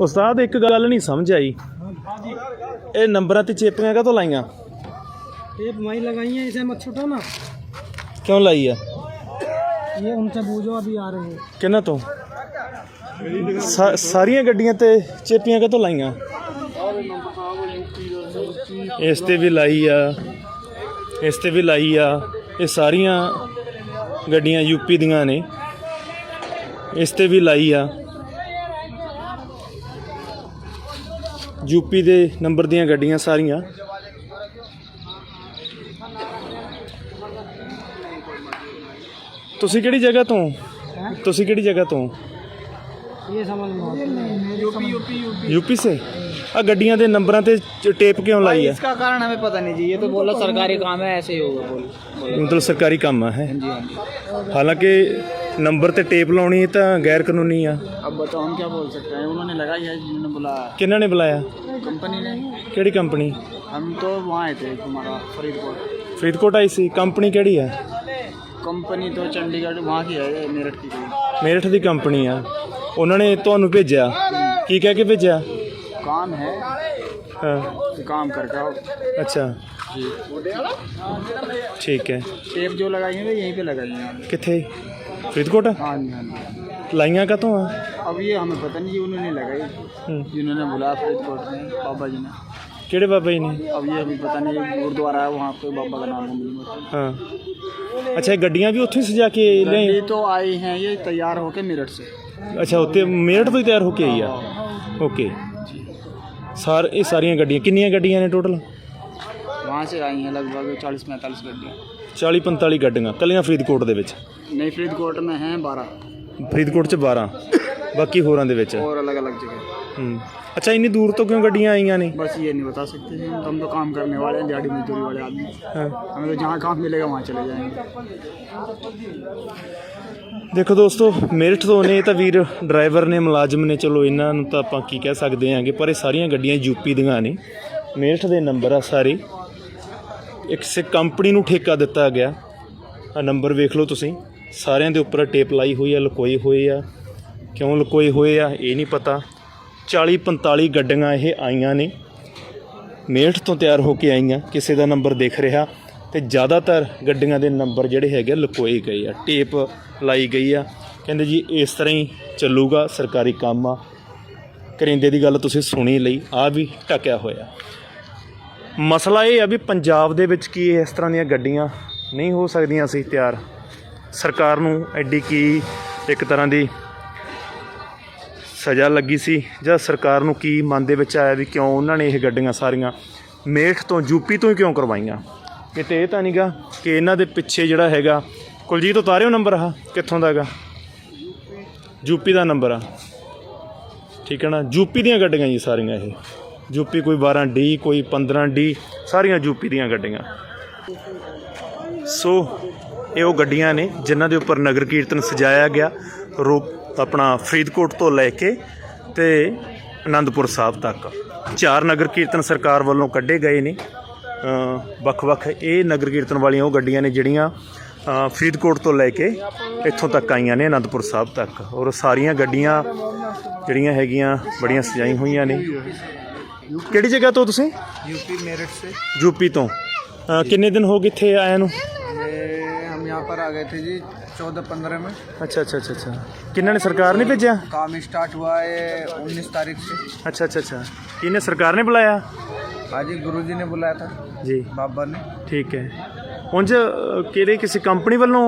ਉਸਤਾਦ ਇੱਕ ਗੱਲ ਨਹੀਂ ਸਮਝ ਆਈ ਇਹ ਨੰਬਰਾਂ ਤੇ ਚੇਪੀਆਂ ਕਾਹਤੋਂ ਲਾਈਆਂ टेप वहीं लगाई है इसे मत छुटो ना ਕਿਉਂ ਲਾਈ ਆ ये उनसे बूझो अभी आ रहे हैं ਕਿਹਨਾਂ ਤੋਂ ਸਾ- ਸਾਰੀਆਂ ਗੱਡੀਆਂ ਤੇ ਚੇਪੀਆਂ ਕਾਹਤੋਂ ਲਾਈਆਂ ਇਸ ਤੇ ਵੀ ਲਾਈ ਆ ਇਸ ਤੇ ਵੀ ਲਾਈ ਆ ਇਹ ਸਾਰੀਆਂ ਗੱਡੀਆਂ ਯੂਪੀ ਦੀਆਂ ਨੇ ਇਸ ਤੇ ਵੀ ਲਾਈ ਆ ਯੂਪੀ ਦੇ ਨੰਬਰ ਦੀਆਂ ਗੱਡੀਆਂ ਸਾਰੀਆਂ ਤੁਸੀਂ ਕਿਹੜੀ ਜਗ੍ਹਾ ਤੋਂ ਤੁਸੀਂ ਕਿਹੜੀ ਜਗ੍ਹਾ ਤੋਂ ये समझ में यूपी यूपी यूपी ਯੂਪੀ ਸੇ ਆ ਗੱਡੀਆਂ ਦੇ ਨੰਬਰਾਂ ਤੇ ਚ- ਟੇਪ ਕਿਉਂ ਲਾਈ ਹੈ इसका कारण हमें पता नहीं जी ये तो बोला सरकारी काम है ऐसे ही होगा बोल ਮਤਲਬ ਸਰਕਾਰੀ ਕੰਮ ਆ ਹੈ जी हाँ जी ਹਾਲਾਂਕਿ ਨੰਬਰ ਤੇ ਟੇਪ ਲਾਉਣੀ ਤਾਂ ਗੈਰ ਕਾਨੂੰਨੀ ਆ अब बताओ हम क्या बोल सकते हैं उन्होंने लगाई है जिन्होंने बोला ਕਿਹਨਾਂ ਨੇ ਬੁਲਾਇਆ कंपनी ने ਕਿਹੜੀ ਕੰਪਨੀ हम तो वहाँ आए थे हमारा फरीदकोट ਫਰੀਦਕੋਟ ਆਈ ਸੀ ਕੰਪਨੀ ਕਿਹੜੀ ਆ कंपनी तो चंडीगढ़ वहाँ की है मेरठ की कोई ਮੇਰਠ ਦੀ ਕੰਪਨੀ ਆ ਉਹਨਾਂ ਨੇ ਤੁਹਾਨੂੰ ਭੇਜਿਆ ਕੀ ਕਹਿ ਕੇ ਭੇਜਿਆ काम है ਹਾਂ तो काम करके आओ ਅੱਛਾ जी ਠੀਕ ਹੈ टेप जो लगाई है यहीं पे लगाई है ਕਿੱਥੇ फरीदकोट है? हाँ जी हाँ जी हाँ लाइया का तो है? अब ये हमें पता नहीं उन्होंने लगाई। हम्म। जिन्होंने बुलाया फरीदकोट में बाबा जी ने। केड़े बाबा जी ने? अब ये अभी पता नहीं गुरुद्वारा है वहाँ पे बाबा का नाम है हाँ। अच्छा गड्डियाँ भी उतनी सजा के ले तो आई हैं ये तैयार होके मेरठ से। अच्छा उत्ते मेरठ तो तैयार होके आई है? हाँ। ओके। सार ये सारिया गड्डिया किनिया गड्डिया ने टोटल? वहाँ से आई हैं लगभग चालीस पैंतालीस गड्डियाँ 40 45 ਗੱਡੀਆਂ ਕੱਲੀਆਂ ਫਰੀਦਕੋਟ ਦੇ ਵਿੱਚ नई फरीदकोट में हैं बारह ਫਰੀਦਕੋਟ ਚ 12 ਬਾਕੀ ਹੋਰਾਂ ਦੇ ਵਿੱਚ और अलग अलग जगह ਹੂੰ ਅੱਛਾ ਇੰਨੀ ਦੂਰ ਤੋਂ ਕਿਉਂ ਗੱਡੀਆਂ ਆਈਆਂ ਨੇ बस ये नहीं बता सकते जी हम तो काम करने वाले हैं दिहाड़ी मजदूरी वाले आदमी ਹਾਂ। हमें तो जहाँ काम मिलेगा वहाँ चले जाएंगे ਦੇਖੋ ਦੋਸਤੋ ਮੇਰਠ ਤੋਂ ਨੇ ਇਹ ਤਾਂ ਵੀਰ ਡਰਾਈਵਰ ਨੇ ਮੁਲਾਜ਼ਮ ਨੇ ਚਲੋ ਇਹਨਾਂ ਨੂੰ ਤਾਂ ਆਪਾਂ ਕੀ ਕਹਿ ਸਕਦੇ ਆਂਗੇ ਪਰ ਇਹ ਸਾਰੀਆਂ ਗੱਡੀਆਂ ਯੂਪੀ ਦੀਆਂ ਨੇ ਮੇਰਠ ਦੇ ਨੰਬਰ ਆ ਸਾਰੇ ਇੱਕ ਸੇ ਕੰਪਨੀ ਨੂੰ ਠੇਕਾ ਦਿੱਤਾ ਗਿਆ। ਆ ਨੰਬਰ ਵੇਖ ਲਓ ਤੁਸੀਂ। ਸਾਰਿਆਂ ਦੇ ਉੱਪਰ ਟੇਪ ਲਾਈ ਹੋਈ ਆ ਲਕੋਏ ਹੋਏ ਆ। ਕਿਉਂ ਲਕੋਏ ਹੋਏ ਆ ਇਹ ਨਹੀਂ ਪਤਾ। 40 45 ਗੱਡੀਆਂ ਇਹ ਆਈਆਂ ਨੇ। ਮੇਰਠ ਤੋਂ ਤਿਆਰ ਹੋ ਕੇ ਆਈਆਂ ਕਿਸੇ ਦਾ ਨੰਬਰ ਦੇਖ ਰਿਹਾ। ਤੇ ਜ਼ਿਆਦਾਤਰ ਗੱਡੀਆਂ ਦੇ ਨੰਬਰ ਜਿਹੜੇ ਹੈਗੇ ਆ, ਲੁਕੋਏ ਗਏ ਆ। ਟੇਪ ਲਾਈ ਗਈ ਆ। ਕਹਿੰਦੇ ਜੀ ਇਸ ਤਰ੍ਹਾਂ ਹੀ ਚੱਲੂਗਾ ਸਰਕਾਰੀ ਕੰਮ ਆ। ਕਰਿੰਦੇ ਦੀ ਗੱਲ ਤੁਸੀਂ ਸੁਣੀ ਲਈ ਆ ਵੀ ਟਕਿਆ ਹੋਇਆ। ਮਸਲਾ ਇਹ ਆ ਵੀ ਪੰਜਾਬ ਦੇ ਵਿੱਚ ਕੀ ਇਸ ਤਰ੍ਹਾਂ ਦੀਆਂ ਗੱਡੀਆਂ ਨਹੀਂ ਹੋ ਸਕਦੀਆਂ ਸੀ ਤਿਆਰ। ਸਰਕਾਰ ਨੂੰ ਐਡੀ ਕੀ ਇੱਕ ਤਰ੍ਹਾਂ ਦੀ ਸਜ਼ਾ ਲੱਗੀ ਸੀ ਜਾਂ ਸਰਕਾਰ ਨੂੰ ਕੀ ਮਨ ਦੇ ਵਿੱਚ ਆਇਆ ਵੀ ਕਿਉਂ ਉਹਨਾਂ ਨੇ ਇਹ ਗੱਡੀਆਂ ਸਾਰੀਆਂ ਮੇਠ ਤੋਂ ਯੂਪੀ ਤੋਂ ਹੀ ਕਿਉਂ ਕਰਵਾਈਆਂ? ਕਿਤੇ ਇਹ ਤਾਂ ਨਹੀਂਗਾ ਕਿ ਇਹਨਾਂ ਦੇ ਪਿੱਛੇ ਜਿਹੜਾ ਹੈਗਾ, ਕੁਲਜੀਤ, ਉਤਾਰਿਓ ਨੰਬਰ ਆ ਕਿੱਥੋਂ ਦਾ ਹੈਗਾ? ਯੂਪੀ ਦਾ ਨੰਬਰ ਆ। ਠੀਕ ਹੈ ਨਾ? ਯੂਪੀ ਦੀਆਂ ਗੱਡੀਆਂ ਜੀ ਸਾਰੀਆਂ ਇਹ। ਯੂਪੀ ਕੋਈ 12 ਡੀ, ਕੋਈ 15 ਡੀ, ਸਾਰੀਆਂ ਯੂਪੀ ਦੀਆਂ ਗੱਡੀਆਂ। ਸੋ, ਇਹ ਉਹ ਗੱਡੀਆਂ ਨੇ ਜਿਨ੍ਹਾਂ ਦੇ ਉੱਪਰ ਨਗਰ ਕੀਰਤਨ ਸਜਾਇਆ ਗਿਆ ਰੋ ਆਪਣਾ ਫਰੀਦਕੋਟ ਤੋਂ ਲੈ ਕੇ ਤੇ ਆਨੰਦਪੁਰ ਸਾਹਿਬ ਤੱਕ। ਚਾਰ ਨਗਰ ਕੀਰਤਨ ਸਰਕਾਰ ਵੱਲੋਂ ਕੱਢੇ ਗਏ ਨੇ। ਵੱਖ-ਵੱਖ ਇਹ ਨਗਰ ਕੀਰਤਨ ਵਾਲੀਆਂ ਉਹ ਗੱਡੀਆਂ ਨੇ ਜਿਹੜੀਆਂ ਫਰੀਦਕੋਟ ਤੋਂ ਲੈ ਕੇ ਇੱਥੋਂ ਤੱਕ ਆਈਆਂ ਨੇ, ਅਨੰਦਪੁਰ ਸਾਹਿਬ ਤੱਕ। ਔਰ ਸਾਰੀਆਂ ਗੱਡੀਆਂ ਜਿਹੜੀਆਂ ਹੈਗੀਆਂ, ਬੜੀਆਂ ਸਜਾਈ ਹੋਈਆਂ ਨੇ। ਕਿਹੜੀ ਜਗ੍ਹਾ ਤੋਂ ਤੁਸੀਂ यूपी मेरठ से ਯੂਪੀ ਤੋਂ ਅ, ਕਿੰਨੇ ਦਿਨ ਹੋ ਗਏ ਇੱਥੇ ਆਇਆਂ ਨੂੰ ये हम यहाँ पर आ गए थे जी चौदह पंद्रह में ਅੱਛਾ ਅੱਛਾ ਅੱਛਾ ਅੱਛਾ ਕਿੰਨਾਂ ਨੇ ਸਰਕਾਰ ਨੇ ਭੇਜਿਆ काम स्टार्ट हुआ है उन्नीस तारीख से ਅੱਛਾ ਅੱਛਾ ਅੱਛਾ ਕਿਹਨੇ ਸਰਕਾਰ ਨੇ ਬੁਲਾਇਆ हाँ जी गुरु जी ने बुलाया था ਜੀ बाबा ने ਠੀਕ ਹੈ ਉਂਝ ਅ, ਕਿਹੜੇ ਕਿਸੇ ਕੰਪਨੀ ਵੱਲੋਂ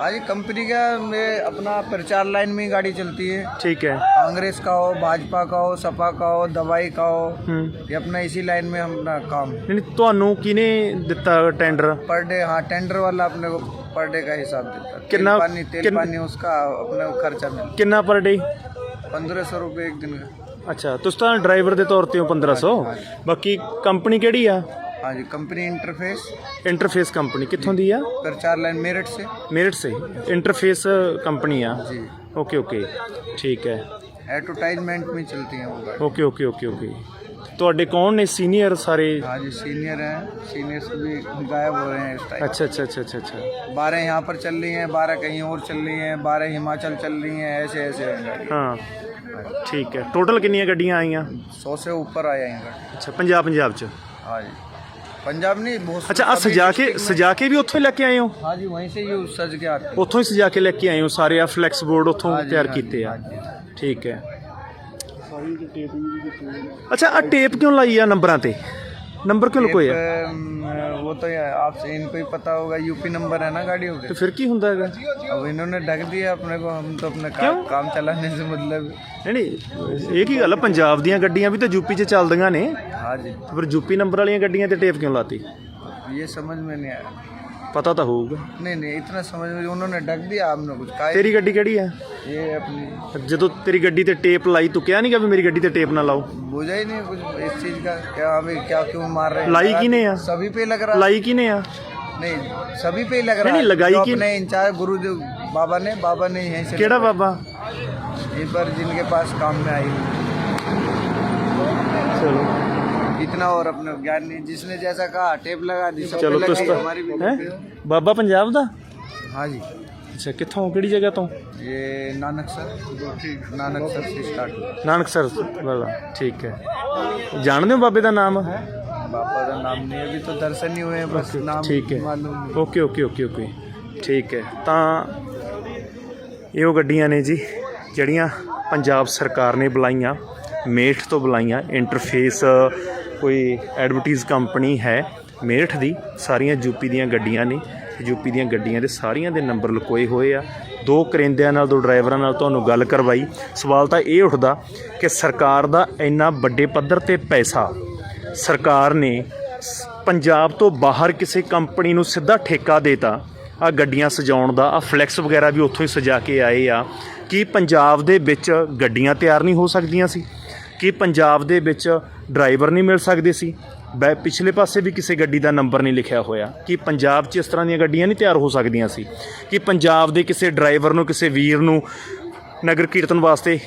हाँ जी कंपनी का में अपना प्रचार लाइन में गाड़ी चलती है। ठीक है। कांग्रेस का हो भाजपा का हो सपा का हो दवाई का हो हम्म। ये अपना इसी लाइन में अपना काम। तो किने दिता टेंडर पर डे हाँ टेंडर वाला अपने को पर डे का हिसाब देता। कितना पानी तेल किन... पानी उसका अपने को खर्चा मिलता। कितना पर डे? पंद्रह सौ रुपये एक दिन का। अच्छा तुम तो ड्राइवर के तौर पर पंद्रह सौ। हाँ हाँ बाकी कंपनी केड़ी है? हाँ जी कंपनी इंटरफेस ਇੰਟਰਫੇਸ ਕੰਪਨੀ ਕਿੱਥੋਂ ਦੀ ਆ प्रचार लाइन मेरठ से ਮੇਰਠ ਸੇ ਇੰਟਰਫੇਸ ਕੰਪਨੀ ਆ जी ਓਕੇ ਓਕੇ ਠੀਕ ਹੈ एडवर्टाइजमेंट में चलती हैं वो गाड़ी ਓਕੇ ਓਕੇ ਓਕੇ ਓਕੇ ਤੁਹਾਡੇ ਕੌਣ ਨੇ ਸੀਨੀਅਰ ਸਾਰੇ हाँ जी सीनियर हैं सीनियर से भी गायब हो रहे हैं इस टाइम ਅੱਛਾ ਅੱਛਾ ਅੱਛਾ ਅੱਛਾ ਅੱਛਾ बारह यहाँ पर चल रही हैं बारह कहीं और चल रही हैं बारह हिमाचल चल रही हैं ऐसे ऐसे हैं गाड़ी ਹਾਂ ਠੀਕ ਹੈ ਟੋਟਲ ਕਿੰਨੀਆਂ ਗੱਡੀਆਂ ਆਈਆਂ सौ से ऊपर आया हैं गाड़ी ਅੱਛਾ ਪੰਜਾਬ ਪੰਜਾਬ ਚ हाँ जी पंजाब नहीं बहुत ਅੱਛਾ ਆ सभी ਸਜਾ ਕੇ district में- ਸਜਾ ਕੇ ਵੀ ਉੱਥੋਂ ਹੀ ਲੈ ਕੇ ਆਏ ਹੋ हाँ जी वहीं से ये सज के आते हैं ਉੱਥੋਂ ਹੀ ਸਜਾ ਕੇ ਲੈ ਕੇ ਆਏ ਹੋ ਸਾਰੇ ਆ ਫਲੈਕਸ ਬੋਰਡ ਉੱਥੋਂ हाँ जी, ਤਿਆਰ हाँ जी, ਕੀਤੇ ਆ हाँ जी। ਠੀਕ ਹੈ ਅੱਛਾ ਆ ਟੇਪ ਕਿਉਂ ਲਾਈ ਆ ਨੰਬਰਾਂ ਤੇ ਨੰਬਰ ਕਿਉਂ ਲੁਕੋਏ ਆ एक, अम, वो तो यार आपसे इनको ही पता होगा यूपी नंबर है ना गाड़ियों ਤੇ के ਫਿਰ ਕੀ ਹੁੰਦਾ ਹੈਗਾ अब इन्होंने ढक दिया अपने को हम तो अपने काम, काम चलाने से मतलब ਨਹੀਂ ਨਹੀਂ ਇਹ ਕੀ ਗੱਲ ਆ ਪੰਜਾਬ ਦੀਆਂ ਗੱਡੀਆਂ ਵੀ ਤਾਂ ਯੂਪੀ 'ਚ ਚੱਲਦੀਆਂ ਨੇ हाँ जी ਫਿਰ ਯੂਪੀ ਨੰਬਰ ਵਾਲੀਆਂ ਗੱਡੀਆਂ ਤੇ ਟੇਪ ਕਿਉਂ ਲਾਤੀ ये समझ में नहीं आया ਪਤਾ ਤਾਂ ਹੋਊਗਾ नहीं नहीं इतना समझ में उन्होंने ढक दिया हमने कुछ कहा ही ਤੇਰੀ ਗੱਡੀ ਕਿਹੜੀ ਆ नहीं। ये अपनी ਜਦੋਂ ਤੇਰੀ ਗੱਡੀ ਤੇ ਟੇਪ ਲਾਈ ਤੂੰ ਕਿਹਾ ਨਹੀਂਗਾ ਵੀ ਮੇਰੀ ਗੱਡੀ ਤੇ ਟੇਪ ਨਾ ਲਾਓ बुझा ही नहीं कुछ इस चीज का क्या हमें क्या क्यों मार रहे हैं लाई की नहीं है? सभी पे लग रहा ਲਾਈ ਕਿਨੇ ਆ नहीं सभी पे ही लग रहा नहीं, है लगाई जो की- अपने इंचार्ज गुरुदेव बाबा ने बाबा ने यहीं से ਕਿਹੜਾ ਬਾਬਾ यहीं पर जिनके पास काम में आई ਚਲੋ इतना और अपने ज्ञान नहीं जिसने जैसा कहा टेप लगा दी सब ਚਲੋ पे ਤੁਸੀਂ लगी हमारी भी ਹੈ ਬਾਬਾ ਪੰਜਾਬ ਦਾ हाँ जी ਅੱਛਾ ਕਿੱਥੋਂ ਕਿਹੜੀ ਜਗ੍ਹਾ ਤੋਂ ये नानक सर नानक सर से स्टार्ट हुआ ਨਾਨਕਸਰ ਵਾਲਾ ਠੀਕ ਹੈ ਜਾਣਦੇ ਹੋ ਬਾਬੇ ਦਾ ਨਾਮ बाबा का नाम नहीं है, अभी तो दर्शन ही हुए हैं बस नाम ਠੀਕ ਹੈ मालूम नहीं। ਓਕੇ ਓਕੇ ਓਕੇ ਓਕੇ ਠੀਕ ਹੈ ਤਾਂ ਇਹ ਉਹ ਗੱਡੀਆਂ ਨੇ ਜੀ ਜਿਹੜੀਆਂ ਪੰਜਾਬ ਸਰਕਾਰ ਨੇ ਬੁਲਾਈਆਂ ਮੇਠ ਤੋਂ ਬੁਲਾਈਆਂ ਇੰਟਰਫੇਸ ਕੋਈ ਐਡਵਰਟਾਈਜ਼ ਕੰਪਨੀ ਹੈ ਮੇਠ ਦੀ ਸਾਰੀਆਂ ਯੂਪੀ ਦੀਆਂ ਗੱਡੀਆਂ ਨੇ ਯੂਪੀ ਦੀਆਂ ਗੱਡੀਆਂ ਦੇ ਸਾਰੀਆਂ ਦੇ ਨੰਬਰ ਲੁਕੋਏ ਹੋਏ ਆ। ਦੋ ਕਰਿੰਦਿਆਂ ਨਾਲ, ਦੋ ਡਰਾਈਵਰਾਂ ਨਾਲ ਤੁਹਾਨੂੰ ਗੱਲ ਕਰਵਾਈ। ਸਵਾਲ ਤਾਂ ਇਹ ਉੱਠਦਾ ਕਿ ਸਰਕਾਰ ਦਾ ਇੰਨਾ ਵੱਡੇ ਪੱਧਰ ਤੇ ਪੈਸਾ ਸਰਕਾਰ ਨੇ ਪੰਜਾਬ ਤੋਂ ਬਾਹਰ ਕਿਸੇ ਕੰਪਨੀ ਨੂੰ ਸਿੱਧਾ ਠੇਕਾ ਦੇਤਾ। ਆ ਗੱਡੀਆਂ ਸਜਾਉਣ ਦਾ ਆ ਫਲੈਕਸ ਵਗੈਰਾ ਵੀ ਉੱਥੋਂ ਹੀ ਸਜਾ ਕੇ ਆਏ ਆ। ਕੀ ਪੰਜਾਬ ਦੇ ਵਿੱਚ ਗੱਡੀਆਂ ਤਿਆਰ ਨਹੀਂ ਹੋ ਸਕਦੀਆਂ ਸੀ? ਕੀ ਪੰਜਾਬ ਦੇ ਵਿੱਚ ਡਰਾਈਵਰ ਨਹੀਂ ਮਿਲ ਸਕਦੇ ਸੀ? ਬੈ, ਪਿਛਲੇ ਪਾਸੇ ਵੀ ਕਿਸੇ ਗੱਡੀ ਦਾ ਨੰਬਰ ਨਹੀਂ ਲਿਖਿਆ ਹੋਇਆ। ਕਿ ਪੰਜਾਬ 'ਚ ਇਸ ਤਰ੍ਹਾਂ ਦੀਆਂ ਗੱਡੀਆਂ ਨਹੀਂ ਤਿਆਰ ਹੋ ਸਕਦੀਆਂ ਸੀ? ਕਿ ਪੰਜਾਬ ਦੇ ਕਿਸੇ ਡਰਾਈਵਰ ਨੂੰ, ਕਿਸੇ ਵੀਰ ਨੂੰ ਨਗਰ ਕੀਰਤਨ ਵਾਸਤੇ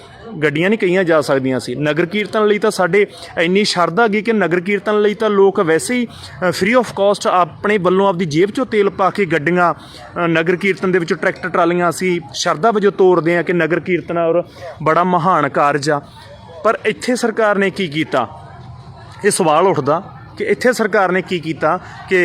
ਗੱਡੀਆਂ ਨਹੀਂ ਕਹੀਆਂ ਜਾ ਸਕਦੀਆਂ ਸੀ? ਨਗਰ ਕੀਰਤਨ ਲਈ ਤਾਂ ਸਾਡੇ ਇੰਨੀ ਸ਼ਰਧਾ ਗਈ ਕਿ ਨਗਰ ਕੀਰਤਨ ਲਈ ਤਾਂ ਲੋਕ ਵੈਸੇ ਹੀ ਫ੍ਰੀ ਆਫ ਕਾਸਟ ਆਪਣੇ ਵੱਲੋਂ ਆਪਦੀ ਜੇਬ ਚੋਂ ਤੇਲ ਪਾ ਕੇ ਗੱਡੀਆਂ ਨਗਰ ਕੀਰਤਨ ਦੇ ਵਿੱਚ ਟਰੈਕਟਰ, ਟਰਾਲੀਆਂ ਅਸੀਂ ਸ਼ਰਧਾ ਵਜੋਂ ਤੋਰਦੇ ਆ ਕਿ ਨਗਰ ਕੀਰਤਨ ਔਰ ਬੜਾ ਮਹਾਨ ਕਾਰਜ ਆ। ਪਰ ਇੱਥੇ ਸਰਕਾਰ ਨੇ ਕੀ ਕੀਤਾ? ਇਹ ਸਵਾਲ ਉੱਠਦਾ ਕਿ ਇੱਥੇ ਸਰਕਾਰ ਨੇ ਕੀ ਕੀਤਾ ਕਿ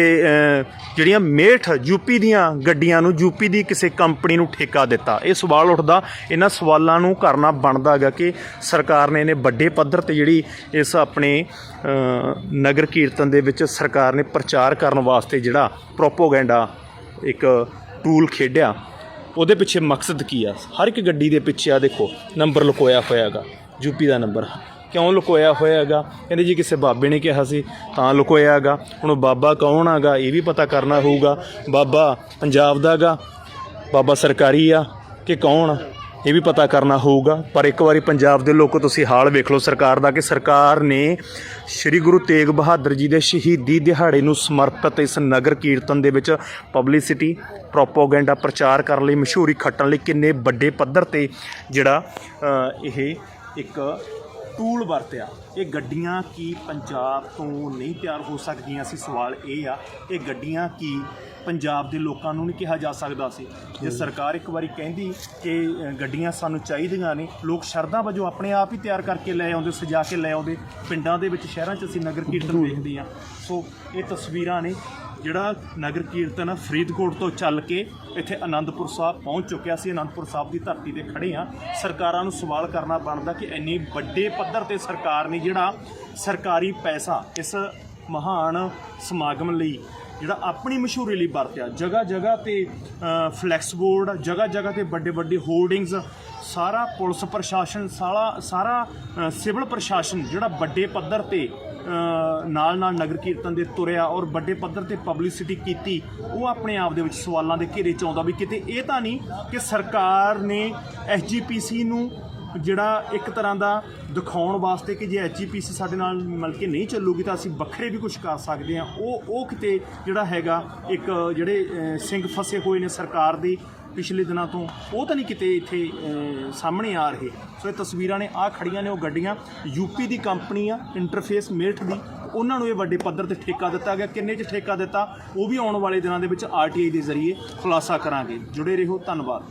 ਜਿਹੜੀਆਂ ਮੇਠ ਯੂਪੀ ਦੀਆਂ ਗੱਡੀਆਂ ਨੂੰ ਯੂਪੀ ਦੀ ਕਿਸੇ ਕੰਪਨੀ ਨੂੰ ਠੇਕਾ ਦਿੱਤਾ। ਇਹ ਸਵਾਲ ਉੱਠਦਾ, ਇਹਨਾਂ ਸਵਾਲਾਂ ਨੂੰ ਕਰਨਾ ਬਣਦਾ ਹੈਗਾ ਕਿ ਸਰਕਾਰ ਨੇ ਇਹਨੇ ਵੱਡੇ ਪੱਧਰ ਤੇ ਜਿਹੜੀ ਇਸ ਆਪਣੇ ਨਗਰ ਕੀਰਤਨ ਦੇ ਵਿੱਚ ਸਰਕਾਰ ਨੇ ਪ੍ਰਚਾਰ ਕਰਨ ਵਾਸਤੇ ਜਿਹੜਾ ਪ੍ਰੋਪੋਗੈਂਡਾ ਇੱਕ ਟੂਲ ਖੇਡਿਆ, ਉਹਦੇ ਪਿੱਛੇ ਮਕਸਦ ਕੀ ਆ? ਹਰ ਇੱਕ ਗੱਡੀ ਦੇ ਪਿੱਛੇ ਆ ਦੇਖੋ, ਨੰਬਰ ਲੁਕੋਇਆ ਹੋਇਆ ਹੈਗਾ ਯੂਪੀ ਦਾ ਨੰਬਰ। ਕਿਉਂ ਲੁਕੋਇਆ ਹੋਇਆ ਹੈਗਾ ਕਹਿੰਦੇ ਜੀ ਕਿਸੇ ਬਾਬੇ ਨੇ ਕਿਹਾ ਸੀ, ਤਾਂ ਲੁਕੋਇਆ ਹੈਗਾ ਹੁਣ ਉਹ ਬਾਬਾ ਕੌਣ ਹੈਗਾ ਇਹ ਵੀ ਪਤਾ ਕਰਨਾ ਹੋਊਗਾ। ਬਾਬਾ ਪੰਜਾਬ ਦਾ ਹੈਗਾ ਬਾਬਾ ਸਰਕਾਰੀ ਆ ਕਿ ਕੌਣ? ਆ? ਇਹ ਵੀ ਪਤਾ ਕਰਨਾ ਹੋਊਗਾ। ਪਰ ਇੱਕ ਵਾਰੀ ਪੰਜਾਬ ਦੇ ਲੋਕੋ, ਤੁਸੀਂ ਹਾਲ ਵੇਖ ਲਓ ਸਰਕਾਰ ਦਾ ਕਿ ਸਰਕਾਰ ਨੇ ਸ੍ਰੀ ਗੁਰੂ ਤੇਗ ਬਹਾਦਰ ਜੀ ਦੇ ਸ਼ਹੀਦੀ ਦਿਹਾੜੇ ਨੂੰ ਸਮਰਪਿਤ ਇਸ ਨਗਰ ਕੀਰਤਨ ਦੇ ਵਿੱਚ ਪਬਲਿਸਿਟੀ ਪ੍ਰੋਪੋਗੈਂਡਾ ਪ੍ਰਚਾਰ ਕਰਨ ਲਈ ਮਸ਼ਹੂਰੀ ਖੱਟਣ ਲਈ ਕਿੰਨੇ ਵੱਡੇ ਪੱਧਰ ਤੇ ਜਿਹੜਾ ਇਹ ਇੱਕ ਟੂਲ ਵਰਤਿਆ। ਇਹ ਗੱਡੀਆਂ ਕੀ ਪੰਜਾਬ ਤੋਂ ਨਹੀਂ ਤਿਆਰ ਹੋ ਸਕਦੀਆਂ ਸੀ? ਸਵਾਲ ਇਹ ਆ ਇਹ ਗੱਡੀਆਂ ਕੀ ਪੰਜਾਬ ਦੇ ਲੋਕਾਂ ਨੂੰ ਨਹੀਂ ਕਿਹਾ ਜਾ ਸਕਦਾ ਸੀ? ਜੇ ਸਰਕਾਰ ਇੱਕ ਵਾਰੀ ਕਹਿੰਦੀ ਕਿ ਗੱਡੀਆਂ ਸਾਨੂੰ ਚਾਹੀਦੀਆਂ ਨੇ ਲੋਕ ਸ਼ਰਧਾ ਵਜੋਂ ਆਪਣੇ ਆਪ ਹੀ ਤਿਆਰ ਕਰਕੇ ਲੈ ਆਉਂਦੇ ਸਜਾ ਕੇ ਲੈ ਆਉਂਦੇ। ਪਿੰਡਾਂ ਦੇ ਵਿੱਚ ਸ਼ਹਿਰਾਂ 'ਚ ਅਸੀਂ ਨਗਰ ਕੀਰਤਨ ਵੇਖਦੇ ਆ ਸੋ ਇਹ ਤਸਵੀਰਾਂ ਨੇ ਜਿਹੜਾ ਨਗਰ ਕੀਰਤਨ ਫਰੀਦਕੋਟ ਤੋਂ ਚੱਲ ਕੇ ਇੱਥੇ ਆਨੰਦਪੁਰ ਸਾਹਿਬ ਪਹੁੰਚ ਚੁੱਕਿਆ ਸੀ। ਆਨੰਦਪੁਰ ਸਾਹਿਬ ਦੀ ਧਰਤੀ ਤੇ ਖੜੇ ਆ। ਸਰਕਾਰਾਂ ਨੂੰ ਸਵਾਲ ਕਰਨਾ ਬਣਦਾ ਕਿ ਇੰਨੀ ਵੱਡੇ ਪੱਧਰ ਤੇ ਸਰਕਾਰ ਨੇ ਜਿਹੜਾ ਸਰਕਾਰੀ ਪੈਸਾ ਇਸ ਮਹਾਨ ਸਮਾਗਮ ਲਈ ਜਿਹੜਾ ਆਪਣੀ ਮਸ਼ਹੂਰੀ ਲਈ ਵਰਤਿਆ। ਜਗ੍ਹਾ ਜਗ੍ਹਾ ਤੇ ਅ, ਫਲੈਕਸ ਬੋਰਡ ਜਗ੍ਹਾ ਜਗ੍ਹਾ ਤੇ ਵੱਡੇ ਵੱਡੇ ਹੋਰਡਿੰਗਸ ਸਾਰਾ ਪੁਲਿਸ ਪ੍ਰਸ਼ਾਸਨ ਸਾਰਾ ਸਾਰਾ ਸਿਵਲ ਪ੍ਰਸ਼ਾਸਨ ਜਿਹੜਾ ਵੱਡੇ ਪੱਧਰ ਤੇ ਨਾਲ ਨਾਲ ਨਗਰ ਕੀਰਤਨ ਦੇ ਤੁਰਿਆ ਔਰ ਵੱਡੇ ਪੱਧਰ ਤੇ ਪਬਲਿਸਿਟੀ ਕੀਤੀ, ਉਹ ਆਪਣੇ ਆਪ ਦੇ ਵਿੱਚ ਸਵਾਲਾਂ ਦੇ ਘੇਰੇ ਚ ਆਉਂਦਾ ਵੀ ਕਿਤੇ ਇਹ ਤਾਂ ਨਹੀਂ ਕਿ ਸਰਕਾਰ ਨੇ ਐਸਜੀਪੀਸੀ ਨੂੰ ਜਿਹੜਾ ਇੱਕ ਤਰ੍ਹਾਂ ਦਾ ਦਿਖਾਉਣ ਵਾਸਤੇ ਕਿ ਜੇ ਐਚਜੀਪੀਸੀ ਸਾਡੇ ਨਾਲ ਮਿਲ ਕੇ ਨਹੀਂ ਚੱਲੂਗੀ ਤਾਂ ਅਸੀਂ ਵੱਖਰੇ ਵੀ ਕੁਝ ਕਰ ਸਕਦੇ ਹਾਂ। ਉਹ ਉਹ ਕਿਤੇ ਜਿਹੜਾ ਹੈਗਾ ਇੱਕ ਜਿਹੜੇ ਸਿੰਘ ਫਸੇ ਹੋਏ ਨੇ ਸਰਕਾਰ ਦੇ ਪਿਛਲੇ ਦਿਨਾਂ ਤੋਂ ਉਹ ਤਾਂ ਨਹੀਂ ਕਿਤੇ ਇੱਥੇ ਸਾਹਮਣੇ ਆ ਰਹੇ। ਸੋ ਇਹ ਤਸਵੀਰਾਂ ਨੇ ਆ ਖੜੀਆਂ ਨੇ ਉਹ ਗੱਡੀਆਂ। ਯੂਪੀ ਦੀ ਕੰਪਨੀ ਆ ਇੰਟਰਫੇਸ ਮੇਰਠ ਦੀ। ਉਹਨਾਂ ਨੂੰ ਇਹ ਵੱਡੇ ਪੱਧਰ ਤੇ ਠੇਕਾ ਦਿੱਤਾ ਗਿਆ। ਕਿੰਨੇ ਚ ਠੇਕਾ ਦਿੱਤਾ? ਉਹ ਵੀ ਆਉਣ ਵਾਲੇ ਦਿਨਾਂ ਦੇ ਵਿੱਚ ਆਰਟੀਆਈ ਦੇ ਜ਼ਰੀਏ ਖੁਲਾਸਾ ਕਰਾਂਗੇ। ਜੁੜੇ ਰਹੋ, ਧੰਨਵਾਦ।